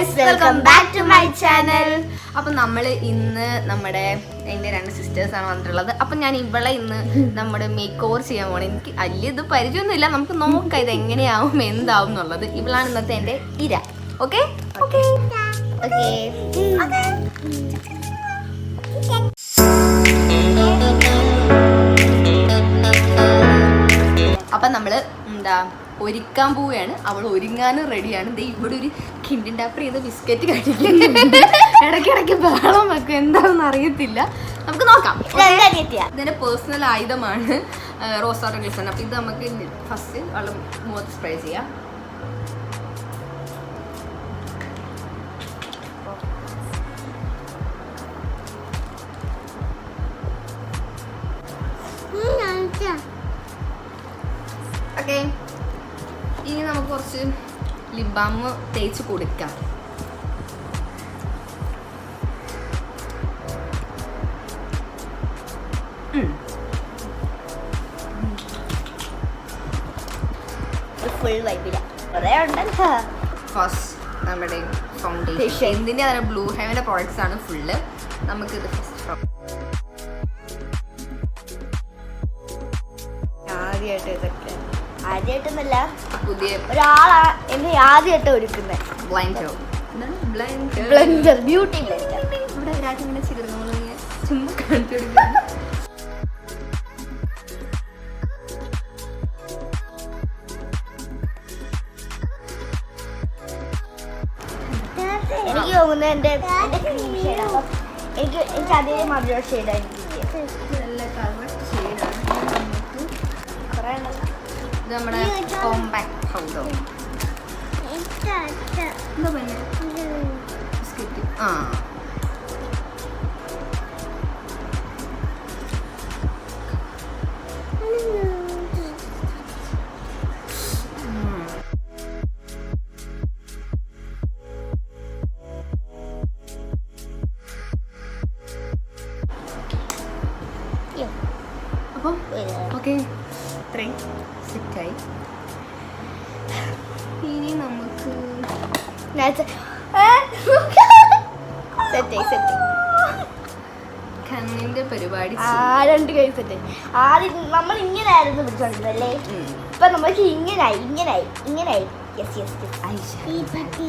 Guys welcome back to my channel അപ്പൊ നമ്മൾ ഇന്ന് നമ്മുടെ എന്റെ രണ്ട് സിസ്റ്റേഴ്സ് ആണ് വന്നിട്ടുള്ളത്. അപ്പൊ ഞാൻ ഇവളെ ഇന്ന് നമ്മുടെ മേക്ക് ഓവർ ചെയ്യാൻ പോകണം എനിക്ക് വലിയ ഇത് പരിചയമൊന്നുമില്ല. നമുക്ക് നോക്കാം ഇത് എങ്ങനെയാവും എന്താവും എന്നുള്ളത്. ഇവളാണ് ഇന്നത്തെ എന്റെ ഇര. ഓക്കെ ഓക്കെ അപ്പൊ നമ്മൾ എന്താ ഒരുക്കാൻ പോവുകയാണ്. അവൾ ഒരുങ്ങാനും റെഡിയാണ് ദേ ഇവിടെ ഒരു കിണ്ടിൻ ടാപ്പർ ചെയ്ത് ബിസ്ക്കറ്റ് കഴിക്കുന്നുണ്ട് ഇടയ്ക്കിടയ്ക്ക് ബഹളം വെക്കും. എന്താണെന്ന് അറിയത്തില്ല. നമുക്ക് നോക്കാം. ഇതിന്റെ പേഴ്സണൽ ആയുധമാണ് റോസാ ഗ്ലിസൺ അപ്പൊ ഇത് നമുക്ക് ഫസ്റ്റ് വെള്ളം മുഖത്ത് സ്പ്രേ ചെയ്യാം. ഓക്കെ ഇനി നമുക്ക് കുറച്ച് ലിപ് ബാം തേച്ച് കൊടുക്കാം. ഫുൾ വൈബില കുറേ ഉണ്ടല്ലോ. ഫസ്റ്റ് നമ്മുടെ ഫൗണ്ടേഷൻ എന്തിന്റെ തന്നെ ബ്ലൂ ഹെവന്റെ പ്രോഡക്ട്സ് ആണ് ഫുള്ള് നമുക്ക് ഇത് ഫസ്റ്റ് ആദ്യമായിട്ട് ഇതൊക്കെ. ആദ്യമായിട്ടൊന്നല്ല പുതിയ ഒരാളാ എന്നെ ആദ്യമായിട്ട് ഒരുക്കുന്നത് ബ്ലൈൻഡ് ബ്ലെൻഡർ ബ്യൂട്ടി ബ്ലെൻഡർ ഇവിടെ ചുമ്മാ കാണിച്ചു എനിക്ക് തോന്നുന്നത് എന്റെ എന്റെ ക്രീം ഷെയ്ഡ് അപ്പം എനിക്ക് എനിക്ക് അതേ മധുര ഷെയ്ഡാണ് എനിക്ക് കുറേ ഉണ്ടല്ലോ. ഇത് നമ്മുടെ കോമ്പാക്ട് പൗഡർ എന്താ പിന്നെ ബിസ്ക്കറ്റ് ആ. അപ്പം ഓക്കെ ഇത്രയും സെറ്റായി ഇനി നമുക്ക് സെറ്റായി സെറ്റ് കണ്ണിന്റെ പരിപാടി ആ രണ്ട് കൈ സെറ്റ് ആദ്യം നമ്മൾ ഇങ്ങനെ ആയിരുന്നു പിടിച്ചോണ്ടിരുന്നത് അല്ലേ? ഉം. ഇപ്പൊ നമുക്ക് ഇങ്ങനായി ഇങ്ങനായി ഇങ്ങനായി. യെസ് യെസ് യെസ് ഐഷ ആ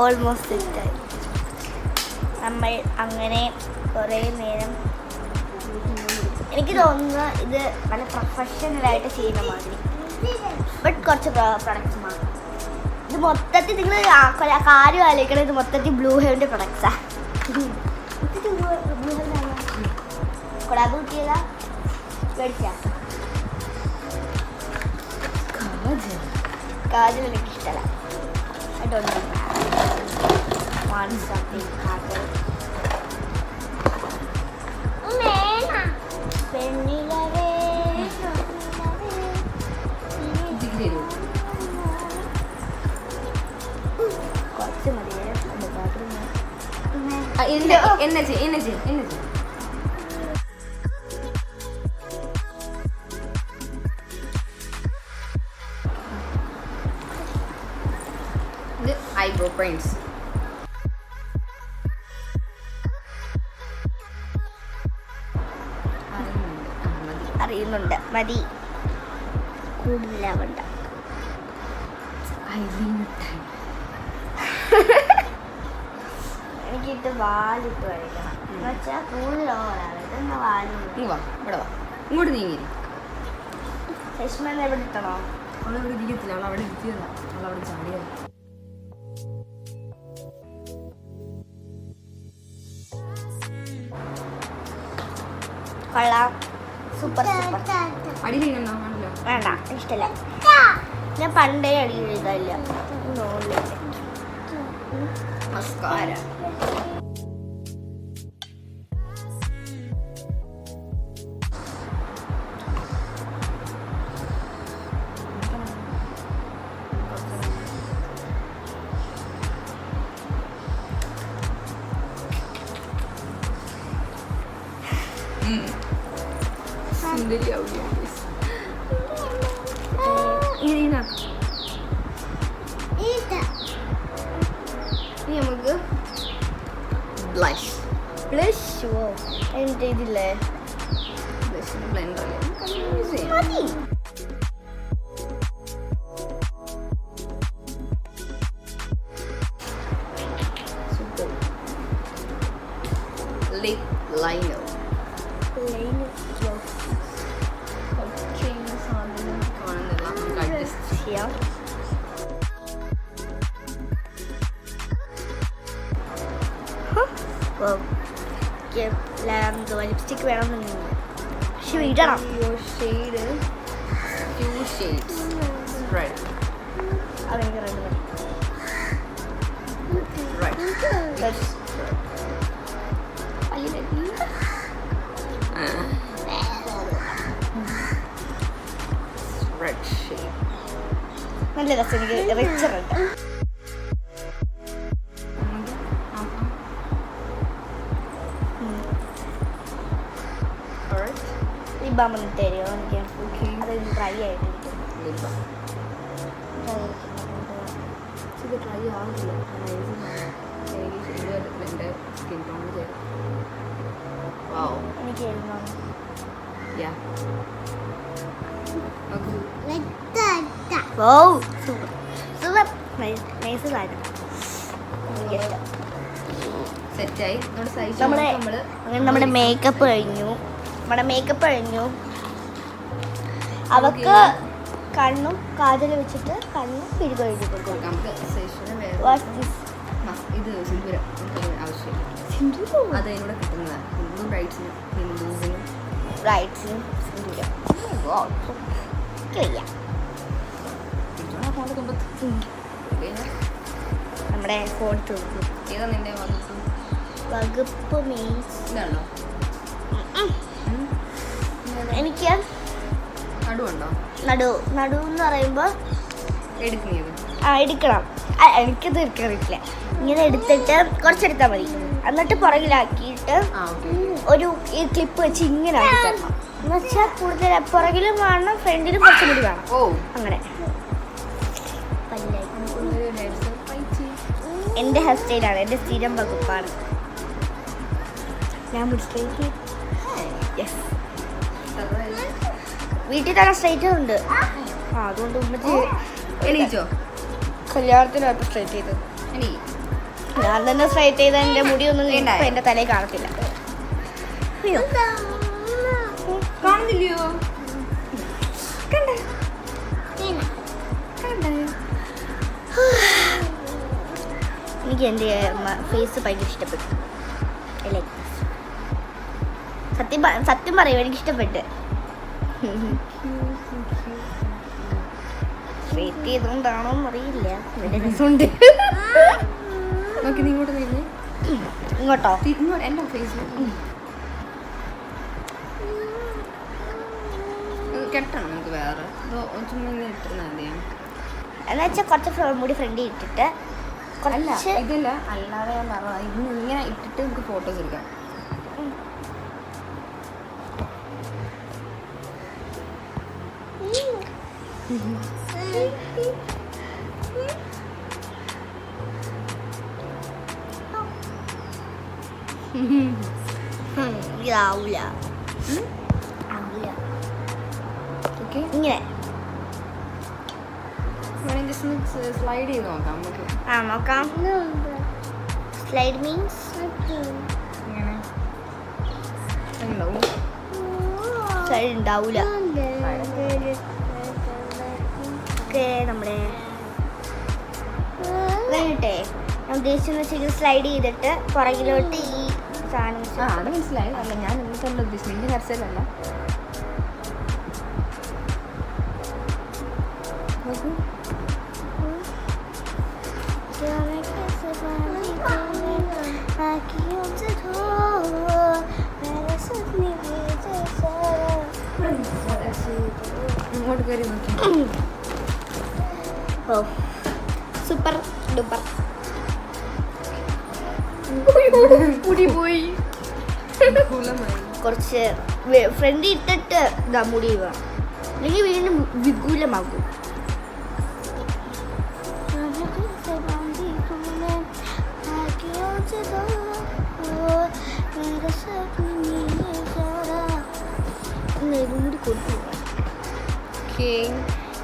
ഓൾമോസ്റ്റ് സെറ്റായി നമ്മൾ അങ്ങനെ കുറേ നേരം എനിക്ക് തോന്നുന്നു ഇത് വളരെ പ്രൊഫഷണലായിട്ട് ചെയ്യുന്ന മാതിരി. ബട്ട് കുറച്ച് പ്രൊഡക്ട്സ് മാത്രം ഇത് മൊത്തത്തിൽ നിങ്ങൾ കാര്യം ആലോചിക്കണം ഇത് മൊത്തത്തിൽ ബ്ലൂ ഹെവന്റെ പ്രൊഡക്ട്സാണ് കൊടാബ് കിട്ടിയതാ. മേടിച്ചാ കാജൽ. കാജൽ എനിക്ക് ഇഷ്ടമല്ല I don't know want something kajal പെണ്ണിലവേ ഇതിക്ക് തരുമോ? കുറച്ച് മതി ബാത്റൂം ആ, എന്നെ എന്നെ ചെയ്യ്, എന്നെ ചെയ്യ്, എന്നെ ചെയ്യ്. Brains. അറിയുന്നുണ്ട്. മതി. കൂടുതലാവണ്ട എനിക്കിട്ട് വാലിട്ട് കഴിക്കണം എന്ന് വെച്ചാൽ കൂടുതൽ ഓവറാണ് ഇതെന്നാ വാലും? നീ വാ ഇവിടെ വാ. ഇങ്ങോട്ട് നീങ്ങി രശ്മ എവിടെ ഇട്ടണോ? അവളവിടെ ഇരിക്കത്തില്ല. അവൾ അവിടെ ഇരിക്കുകയല്ല അവൾ അവിടെ ചാടിയല്ല കൊള്ളാം. സൂപ്പർ സൂപ്പർ ആണല്ലോ. വേണ്ട ഇഷ്ടല്ല. ഞാൻ പണ്ടേ അടി എഴുതാനില്ല നോളില്ല ബ്ലഷ് ഓ എന്റെ ഇതില്ലേ ബ്ലഷിന് ബ്ലെൻഡർ യൂസ് ചെയ്യാം മതി സൂപ്പർ ലിപ് ലൈനർ കാണുന്നില്ല നമുക്ക് അഡ്ജസ്റ്റ് ചെയ്യാം ലിപ്സ്റ്റിക് വേണമെന്നുണ്ടെങ്കിൽ പക്ഷെ ഇടണം is two shades. Red. അതെനിക്ക് രണ്ട് മതി. നല്ല രസം എനിക്ക് റിച്ച് റെഡ് ഒന്ന് തരുമോ എനിക്ക് അതൊരു ഡ്രൈ ഇത് ട്രൈ എനിക്ക് ഇത് എന്റെ സ്കിൻ ടോൺ എനിക്ക് ഓ സൂപ്പർ. സൂപ്പർ. നൈസ് സാധനം എനിക്കിഷ്ടം സെറ്റായി നമ്മുടെ സൈസ് നമ്മൾ നമ്മുടെ മേക്കപ്പ് കഴിഞ്ഞു. നമ്മുടെ മേക്കപ്പ് കഴിഞ്ഞു. അവക്ക് കണ്ണും കാതിൽ വെച്ചിട്ട് കണ്ണും എഴുതി കൊടുക്കും. ഇത് സിന്ദൂരം. അത് അതിലൂടെ കിട്ടുന്നതാണ് ഹിന്ദു ബ്രൈഡ്സിനും ഹിന്ദുസിനും സിന്ദൂരം. വയ്യ നമ്മുടെ ഫോൺ തീർന്നു ഏതാ നിന്റെ വകുപ്പ്? വകുപ്പ് മീൻസ് ഇതാണോ? എനിക്ക് നടുവുണ്ടോ? നടു നടു എന്ന് പറയുമ്പോൾ ആ എടുക്കണം. എനിക്കത് എടുക്കാറില്ല ഇങ്ങനെ എടുത്തിട്ട് കുറച്ചെടുത്താൽ മതി. എന്നിട്ട് പുറകിലാക്കിയിട്ട് ഒരു ഈ ക്ലിപ്പ് വെച്ച് ഇങ്ങനെ എന്നുവെച്ചാൽ കൂടുതൽ പുറകിലും വേണം ഫ്രണ്ടിലും കുറച്ചും കൂടി വേണം ഓ. അങ്ങനെ. എന്റെ ഹെയർ സ്റ്റൈലാണ് എന്റെ സ്ഥിരം വകുപ്പാണ്. ഞാൻ മുടിച്ചു യെസ് വീട്ടിൽ തന്നെ സ്ട്രൈറ്റ് ഉണ്ട്. ആ. അതുകൊണ്ട് ഉമ്മച്ചി എണീച്ചോ? കല്യാണത്തിന് പോയപ്പോൾ സ്ട്രൈറ്റ് ചെയ്തത് ഞാൻ തന്നെ സ്ട്രൈറ്റ് ചെയ്ത എന്റെ മുടിയൊന്നും ഒന്നും ഇപ്പം എന്റെ തലയിൽ കാണത്തില്ല. അയ്യോ. കാണുന്നില്ലയോ? എനിക്ക് എന്റെ ഫേസ് ഭയങ്കര ഇഷ്ടപ്പെട്ടു. സത്യം സത്യം പറയും എനിക്ക് ഇഷ്ടപ്പെട്ട് സ്ട്രേറ്റ് ചെയ്തുകൊണ്ടാണോ അറിയില്ല. രസമുണ്ട്. നോക്കി നീ ഇങ്ങോട്ട് നീങ്ങി ഇങ്ങോട്ടോ? ഇങ്ങോട്ട് എന്റെ ഫേസിൽ കെട്ടണം നമുക്ക് വേറെ. ചുമ്മാ ഇങ്ങനെ ഇട്ടിരുന്നാൽ മതിയോ? എന്ന് വെച്ചാൽ കുറച്ച് മുടി ഫ്രണ്ടി ഇട്ടിട്ട് അല്ല ഇതില്ല. അല്ലാതെ ഞാൻ പറഞ്ഞ ഇന്ന് ഇങ്ങനെ ഇട്ടിട്ട് നമുക്ക് ഫോട്ടോസ് എടുക്കാം. ഉം, ഇതാവൂല ആവൂല. ഓക്കെ ഇങ്ങനെ വേണമെങ്കിൽ ജസ്റ്റ് ഒന്ന് സ്ലൈഡ് ചെയ്ത് നോക്കാം നമുക്ക് ആ നോക്കാം സ്ലൈഡ് മീൻസ് ഇങ്ങനെ ഉണ്ടാവും സ്ലൈഡ് ഉണ്ടാവൂല ഓക്കെ നമ്മുടെ വേണ്ടേ ഞാൻ ഉദ്ദേശിച്ചെന്ന് വെച്ചാൽ സ്ലൈഡ് ചെയ്തിട്ട് പുറകിലോട്ട് ഈ സാധനം ആ അത് മനസ്സിലായി. അല്ല ഞാൻ എന്നിട്ടല്ല ഉദ്ദേശിച്ചത്? സ്റ്റൈലല്ല നോക്കൂ. ഇങ്ങോട്ട് കയറി നോക്കി. ഓ സൂപ്പർ ഡൂപ്പർ മുടി പോയി കുറച്ച് ഫ്രണ്ട് ഇട്ടിട്ട് ഇതാ മുടി വേണം അല്ലെങ്കിൽ വീണ്ടും വിപുലമാകും കൂടി കൊടുത്തു Okay,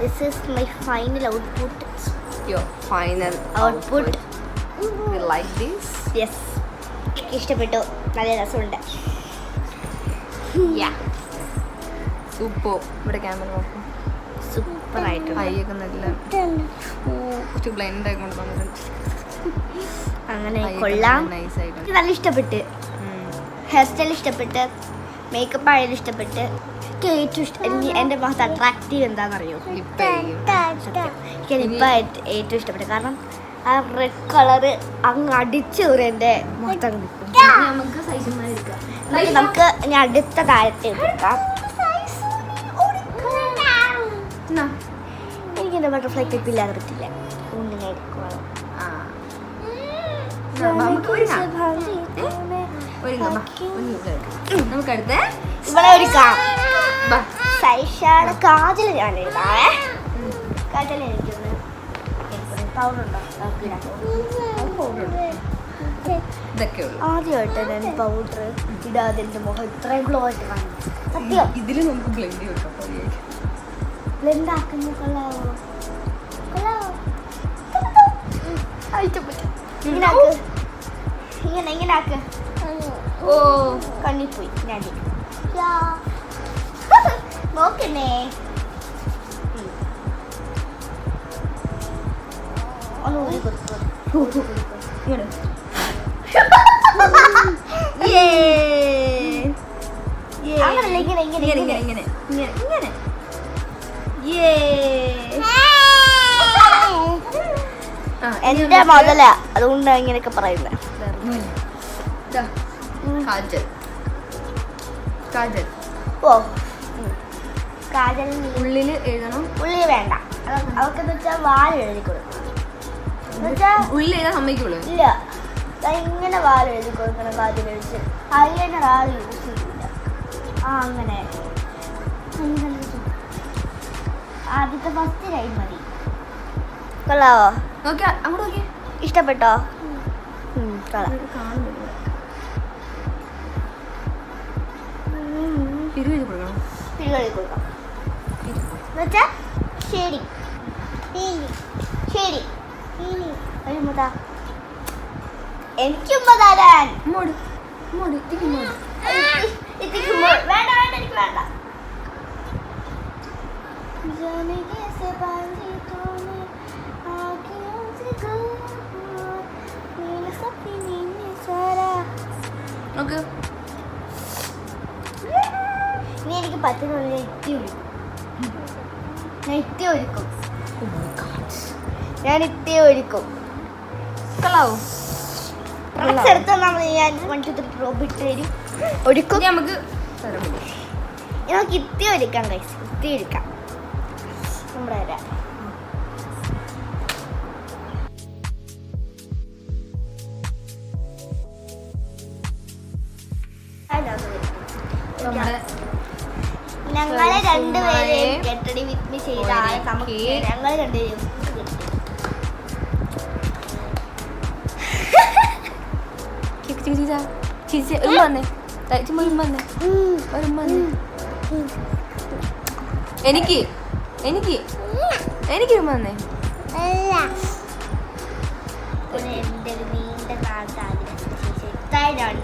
this is my final output your final output You like this? Yes ഇഷ്ടപ്പെട്ടു. നല്ല രസമുണ്ട്. സൂപ്പർ ഇവിടെ ക്യാമറ നോക്കും. സൂപ്പർ ആയിട്ട് കൈയൊക്കെ നല്ല കുറച്ച് ബ്ലൈൻഡ് ആയി കൊണ്ട് വന്നിട്ടുണ്ട് അങ്ങനെ കൊള്ളാം. നല്ല ഇഷ്ടപ്പെട്ട്. ഹെയർ സ്റ്റൈൽ ഇഷ്ടപ്പെട്ട്. മേക്കപ്പ് ആയാലും ഇഷ്ടപ്പെട്ട്. എനിക്ക് ഏറ്റവും ഇഷ്ടം എനിക്ക് എന്റെ മുഖത്ത് അട്രാക്റ്റീവ് എന്താണെന്നറിയോ? എനിക്ക് ലിപ്പ ഏറ്റവും ഇഷ്ടപ്പെട്ടു കാരണം ആ റെഡ് കളറ് അങ്ങ് അടിച്ച് ഒരു എന്റെ മുഖത്തങ്ങ് നിൽക്കും നമുക്ക് ഇനി അടുത്ത താരത്തെ എടുക്കാം. എനിക്ക് എന്റെ ബട്ടർഫ്ലൈ ക്ലിപ്പ് ഇല്ലാതെ പറ്റില്ല. ഒന്നിനെ എടുക്കുവാണ് നമുക്ക്. അടുത്ത. ഇവിടെ ഒരുക്കാം. സൈഷാണ് കാജൽ ഞാൻ എഴുതാവേ. കാജൽ എനിക്കൊന്ന് ഉള്ളു. ആദ്യമായിട്ട് ഞാൻ പൗഡർ ഇടാതെ എന്റെ മുഖം ഇത്രയും ഗ്ലോ ആയിട്ട് കാണും സത്യം. ഇതിൽ നമുക്ക് ബ്ലെൻഡ് വെക്കാം ബ്ലെൻഡ് ആക്കുന്ന കൊള്ളാവോ? കൊള്ളാവോ? ഇങ്ങനെ ആക്ക്. ഇങ്ങനെ ഇങ്ങനെ ആക്ക്. ഓ. കണ്ണിൽ പോയി. ഞാൻ കൊടുത്തു ഇങ്ങനെ ഇങ്ങനെ ഇങ്ങനെ ഇങ്ങനെ. ഇങ്ങനെ. ഇങ്ങനെ എന്റെ മുതല. അതുകൊണ്ടാണ് ഇങ്ങനെയൊക്കെ പറയുന്നത് കാജൽ. കാജൽ. ഓ. ഉം. ഉള്ളിൽ എഴുതണം. ഉള്ളി വേണ്ട. അവ- അവർക്കെന്ന് വെച്ചാൽ വാൽ എഴുതി കൊടുക്കണം. ഉള്ളിൽ എഴുതാൻ സമ്മതിക്കുള്ളൂ. ഇല്ല. ഇങ്ങനെ വാൽ എഴുതി കൊടുക്കണം കാജൽ എഴുതി ഐലൈനർ ആൾ യൂസ് ചെയ്യില്ല ആ അങ്ങനെ. ആദ്യത്തെ ഫസ്റ്റ് ലൈൻ മതി. കൊള്ളാവോ? നോക്കി അങ്ങോട്ട് നോക്കി ഇഷ്ടപ്പെട്ടോ? ഉം, കൊടുക്കണം. എഴുതി കൊടുക്കണം പിരികെഴുതി കൊടുക്കാം എന്നുവെച്ചാ ശരി ശരി വരുമ്പോതാ എനിക്കുമ്പോ തരാൻ ഇങ്ങോട്ട് ഇങ്ങോട്ട് ഇത്തിരി ഇങ്ങോട്ട് എത്തിക്കുമ്പോൾ വേണ്ട വേണ്ട എനിക്ക് വേണ്ട जाने कैसे बांधी तूने आँखों से दूर, नीले सपने में सारा നോക്ക് നീ എനിക്ക് പറ്റുന്ന പോലെ ഒരുക്കും നെറ്റി ഒരുക്കും ഞാൻ ഇത്തി ഒരുക്കും കളാവോ ഫ്രണ്ട്സ് എടുത്ത് നമ്മൾ ഞാൻ വൺ ടു ത്രീ ഇട്ട് തരും ഒരുക്കും. നമുക്ക് നമുക്ക് ഇത്തി ഒരുക്കാം കൈസ് ഇത്തി ഒരുക്കാം നമ്മുടെ വരാം. നമ്മുടെ ഞങ്ങളെ രണ്ടുപേരെയും കെട്ടടി വിത്ത് മീ ചെയ്ത ആളെ നമുക്ക് ഒരുക്കി. ഞങ്ങൾ രണ്ടുപേരും കിട്ടി. ചിക്ക് ചിക്ക് ചീച്ച ചീച്ച ഒരു വന്നേ. ചുമ്മാ ഒരു വന്നേ. ഒരു വന്നേ. എനിക്ക് എനിക്ക് എനിക്ക് ഒരു വന്നേ നീണ്ട നാളത്തെ ആഗ്രഹം ചെറുതായിട്ടാണ്